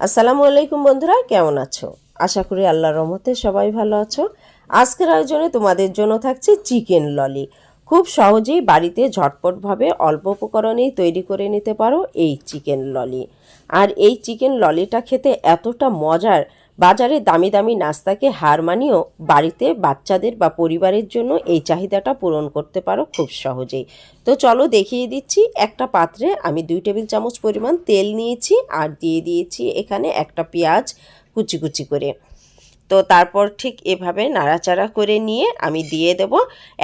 আসসালামু আলাইকুম বন্ধুরা, কেমন আছো? আশা করি আল্লাহ রহমতে সবাই ভালো আছো। আজকের আয়োজনে তোমাদের জন্য থাকছে চিকেন ললি। খুব সহজেই বাড়িতে ঝটপটভাবে অল্প উপকরণেই তৈরি করে নিতে পারো এই চিকেন ললি। আর এই চিকেন ললিটা খেতে এতটা মজার বাজারে দামি দামি নাস্তাকে হার মানিয়েও বাড়িতে বাচ্চাদের বা পরিবারের জন্য এই চাহিদাটা পূরণ করতে পারো খুব সহজেই। তো চলো দেখিয়ে দিচ্ছি, একটা পাত্রে আমি দুই টেবিল চামচ পরিমাণ তেল নিয়েছি আর দিয়ে দিয়েছি এখানে একটা পেঁয়াজ কুচি কুচি করে। তো তারপর ঠিক এভাবে নাড়াচাড়া করে নিয়ে আমি দিয়ে দেব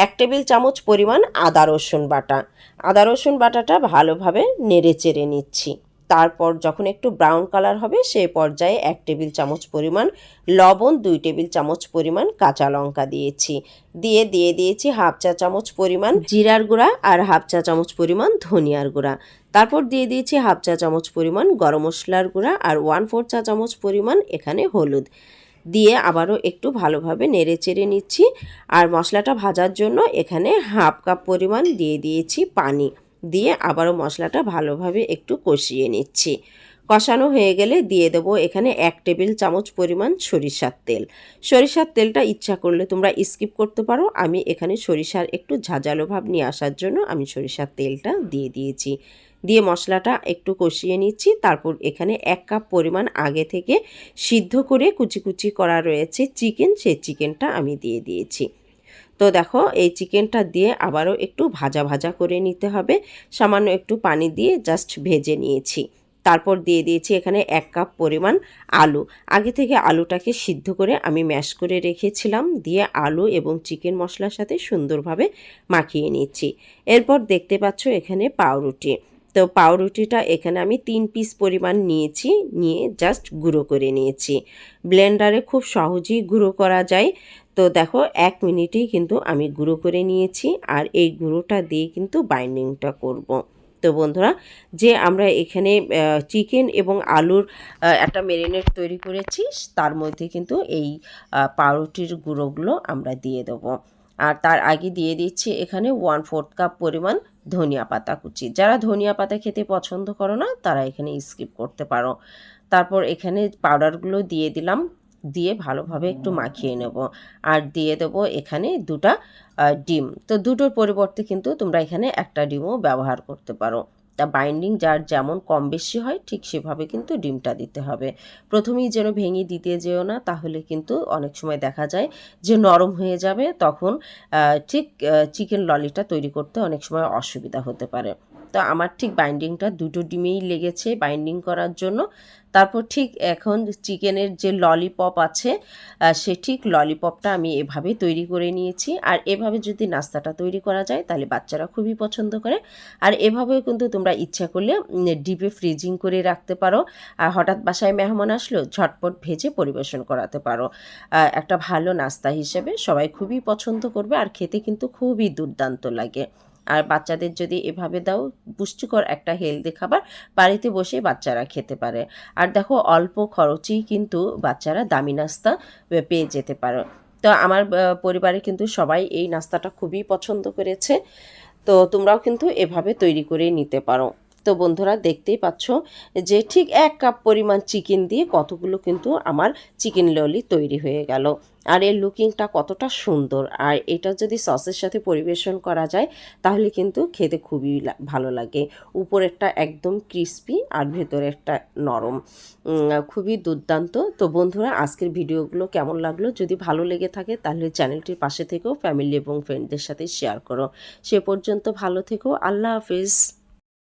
এক টেবিল চামচ পরিমাণ আদা রসুন বাটা। আদা রসুন বাটাটা ভালোভাবে নেড়ে চেড়ে নিচ্ছি। তারপর যখন একটু ব্রাউন কালার হবে, সে পর্যায়ে এক টেবিল চামচ পরিমাণ লবণ, দুই টেবিল চামচ পরিমাণ কাঁচা লঙ্কা দিয়েছি। দিয়ে দিয়ে দিয়েছি হাফ চা চামচ পরিমাণ জিরার গুঁড়া আর হাফ চা চামচ পরিমাণ ধনিয়ার গুঁড়া। তারপর দিয়ে দিয়েছি হাফ চা চামচ পরিমাণ গরম মশলার গুঁড়া আর ওয়ান ফোর চা চামচ পরিমাণ এখানে হলুদ। দিয়ে আবারও একটু ভালোভাবে নেড়ে চেড়ে নিচ্ছি আর মশলাটা ভাজার জন্য এখানে হাফ কাপ পরিমাণ দিয়ে দিয়েছি পানি। দিয়ে আবারও মশলাটা ভালোভাবে একটু কষিয়ে নিচ্ছি। কষানো হয়ে গেলে দিয়ে দেবো এখানে এক টেবিল চামচ পরিমাণ সরিষার তেল। সরিষার তেলটা ইচ্ছা করলে তোমরা স্কিপ করতে পারো। আমি এখানে সরিষার একটু ঝাঁঝালো ভাব নিয়ে আসার জন্য আমি সরিষার তেলটা দিয়ে দিয়েছি। দিয়ে মশলাটা একটু কষিয়ে নিচ্ছি। তারপর এখানে এক কাপ পরিমাণ আগে থেকে সিদ্ধ করে কুচি কুচি করা রয়েছে চিকেন, সেই চিকেনটা আমি দিয়ে দিয়েছি। তো দেখো, এই চিকেনটা দিয়ে আবারও একটু ভাজা ভাজা করে নিতে হবে। সামান্য একটু পানি দিয়ে জাস্ট ভেজে নিয়েছি। তারপর দিয়ে দিয়েছি এখানে এক কাপ পরিমাণ আলু। আগে থেকে আলুটাকে সিদ্ধ করে আমি ম্যাশ করে রেখেছিলাম, দিয়ে আলু এবং চিকেন মশলার সাথে সুন্দরভাবে মাখিয়ে নিচ্ছি। এরপর দেখতে পাচ্ছ এখানে পাউরুটি। তো পাউরুটিটা এখানে আমি তিন পিস পরিমাণ নিয়েছি, নিয়ে জাস্ট গুঁড়ো করে নিয়েছি। ব্লেন্ডারে খুব সহজেই গুঁড়ো করা যায়। তো দেখো, এক মিনিটেই কিন্তু আমি গুঁড়ো করে নিয়েছি আর এই গুঁড়োটা দিয়ে কিন্তু বাইন্ডিংটা করব। তো বন্ধুরা, যে আমরা এখানে চিকেন এবং আলুর একটা মেরিনেট তৈরি করেছি, তার মধ্যে কিন্তু এই পাউরুটির গুঁড়োগুলো আমরা দিয়ে দেবো। আর তার আগে দিয়ে দিচ্ছি এখানে ওয়ান ফোর্থ কাপ পরিমাণ ধনিয়া পাতা কুচি। যারা ধনিয়া পাতা খেতে পছন্দ করো না তারা এখানে স্কিপ করতে পারো। তারপর এখানে পাউডারগুলো দিয়ে দিলাম দিয়ে ভালোভাবে একটু মাখিয়ে নেব। আর দিয়ে দেবো এখানে দুটা ডিম। তো দুটোর পরিবর্তে কিন্তু তোমরা এখানে একটা ডিমও ব্যবহার করতে পারো। তা বাইন্ডিং যার যেমন কম বেশি হয়, ঠিক সেভাবে কিন্তু ডিমটা দিতে হবে। প্রথমেই যেন ভেঙে দিতে যেও না, তাহলে কিন্তু অনেক সময় দেখা যায় যে নরম হয়ে যাবে, তখন ঠিক চিকেন ললিটা তৈরি করতে অনেক সময় অসুবিধা হতে পারে। তো আমার ঠিক বাইন্ডিংটা দুটো ডিমেই লেগেছে বাইন্ডিং করার জন্য। তারপর ঠিক এখন চিকেনের যে ললিপপ আছে সে ঠিক ললিপপটা আমি এভাবে তৈরি করে নিয়েছি। আর এভাবে যদি নাস্তাটা তৈরি করা যায়, তাহলে বাচ্চারা খুবই পছন্দ করে। আর এভাবেও কিন্তু তোমরা ইচ্ছা করলে ডিপে ফ্রিজিং করে রাখতে পারো। আর হঠাৎ বাসায় মেহমান আসলো, ঝটপট ভেজে পরিবেশন করাতে পারো। একটা ভালো নাস্তা হিসেবে সবাই খুবই পছন্দ করবে, আর খেতে কিন্তু খুবই দুর্দান্ত লাগে। আর বাচ্চাদের যদি এভাবে দাও, পুষ্টিকর একটা হেলদি খাবার বাড়িতে বসে বাচ্চারা খেতে পারে। আর দেখো, অল্প খরচেই কিন্তু বাচ্চারা দামি নাস্তা পেয়ে যেতে পারো। তো আমার পরিবারে কিন্তু সবাই এই নাস্তাটা খুবই পছন্দ করেছে। তো তোমরাও কিন্তু এভাবে তৈরি করে নিতে পারো। তো বন্ধুরা দেখতেই পাচ্ছ যে ঠিক এক কাপ পরিমাণ চিকেন দিয়ে কতগুলো কিন্তু আমার চিকেন ললি তৈরি হয়ে গেল। আর এর লুকিংটা কতটা সুন্দর। আর এটা যদি সসের সাথে পরিবেশন করা যায়, তাহলে কিন্তু খেতে খুবই ভালো লাগে। উপরেরটা একদম ক্রিস্পি আর ভেতরেরটা নরম। খুবই দুর্দান্ত। তো বন্ধুরা, আজকের ভিডিওগুলো কেমন লাগল? যদি ভালো লেগে থাকে, তাহলে চ্যানেলটির পাশে থেকেও ফ্যামিলি এবং ফ্রেন্ডদের সাথে শেয়ার করো। সে পর্যন্ত ভালো থেকো। আল্লাহ হাফিজ।